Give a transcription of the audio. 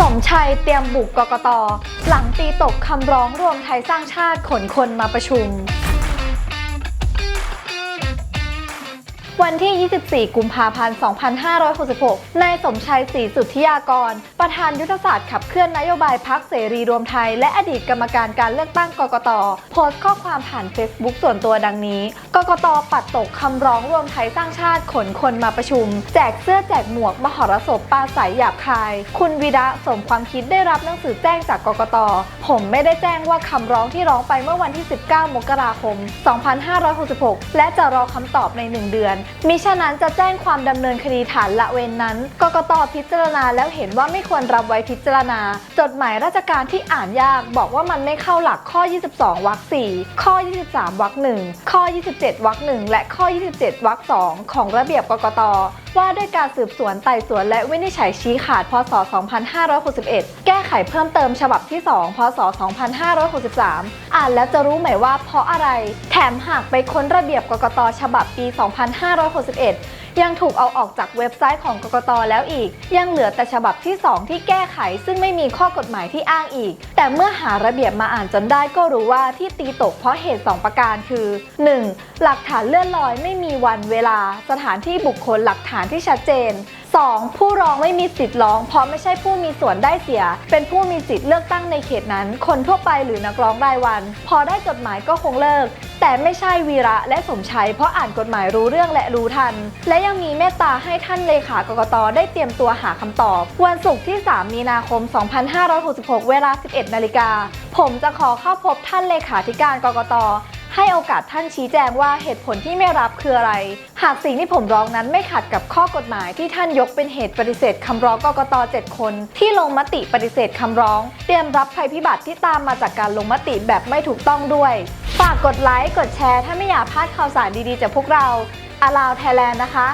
สมชัยเตรียมบุกกกต หลังตีตกคำร้องรวมไทยสร้างชาติขนคนมาประชุม วันที่ 24 กุมภาพันธ์ 2566 นายสมชัยศรีสุทธิยากร ประธานยุทธศาสตร์ขับเคลื่อนนโยบายพักเสรีรวมไทย และอดีตกรรมการการเลือกตั้งกกต โพสต์ข้อความผ่าน Facebook ส่วนตัวดังนี้ กกต ปัดตกคำร้องรวมไทยสร้างชาติขนคนมาประชุม แจกเสื้อแจกหมวกมหรสพปาศัยหยาบคาย คุณวีระสมความคิดได้รับหนังสือแจ้งจากกกต ผมไม่ได้แจ้งว่าคำร้องที่ร้องไปเมื่อวันที่ 19 มกราคม 2566 และจะรอคำตอบใน 1 เดือนมิฉะนั้นจะแจ้งความดำเนินคดีฐานละเว้นนั้น กกตพิจารณาแล้วเห็นว่าไม่ควรรับไว้พิจารณา จดหมายราชการที่อ่านยากบอกว่ามันไม่เข้าหลักข้อ 22 วรรค 4 ข้อ 23 วรรค 1 ข้อ 27 วรรค 1 และข้อ 27 วรรค 2 ของระเบียบกกต ว่าด้วยการสืบสวนไต่สวนและวินิจฉัยชี้ขาด พศ 2561 แก้ไขเพิ่มเติมฉบับที่ 2 พศ 2563 อ่านแล้วจะรู้ไหมว่าเพราะอะไร แถมหากไปค้นระเบียบกกตฉบับปี 2561 ยังถูกเอาออกจากเว็บไซต์ของกกตแล้วอีก ยังเหลือแต่ฉบับที่ 2 ที่แก้ไข ซึ่งไม่มีข้อกฎหมายที่อ้างอีก แต่เมื่อหาระเบียบมาอ่านจนได้ก็รู้ว่าที่ตีตกเพราะเหตุ 2 ประการคือ 1. หลักฐานเลื่อนลอยไม่มีวันเวลา สถานที่บุคคลหลักฐานที่ชัดเจน 2. ผู้ร้องไม่มีสิทธิ์ร้อง เพราะไม่ใช่ผู้มีส่วนได้เสีย เป็นผู้มีสิทธิ์เลือกตั้งในเขตนั้น คนทั่วไปหรือนักร้องรายวัน พอได้จดหมายก็คงเลิก แต่ไม่ใช่วีระและสมชัยเพราะอ่านกฎหมายรู้เรื่องและรู้ทัน และยังมีเมตตาให้ท่านเลขากกตได้เตรียมตัวหาคำตอบ วันศุกร์ที่ 3 มีนาคม 2566 เวลา 11 นาฬิกา ผมจะขอเข้าพบท่านเลขาธิการกกต ให้โอกาสท่านชี้แจงว่าเหตุผลที่ไม่รับคืออะไร หากสิ่งที่ผมร้องนั้นไม่ขัดกับข้อกฎหมายที่ท่านยกเป็นเหตุปฏิเสธคำร้องกกต 7 คน ที่ลงมติปฏิเสธคำร้อง เตรียมรับภัยพิบัติที่ตามมาจากการลงมติแบบไม่ถูกต้องด้วย ฝากกดไลค์ กดแชร์ ถ้าไม่อยากพลาดข่าวสารดีๆจากพวกเราอาลาวไทยแลนด์นะคะ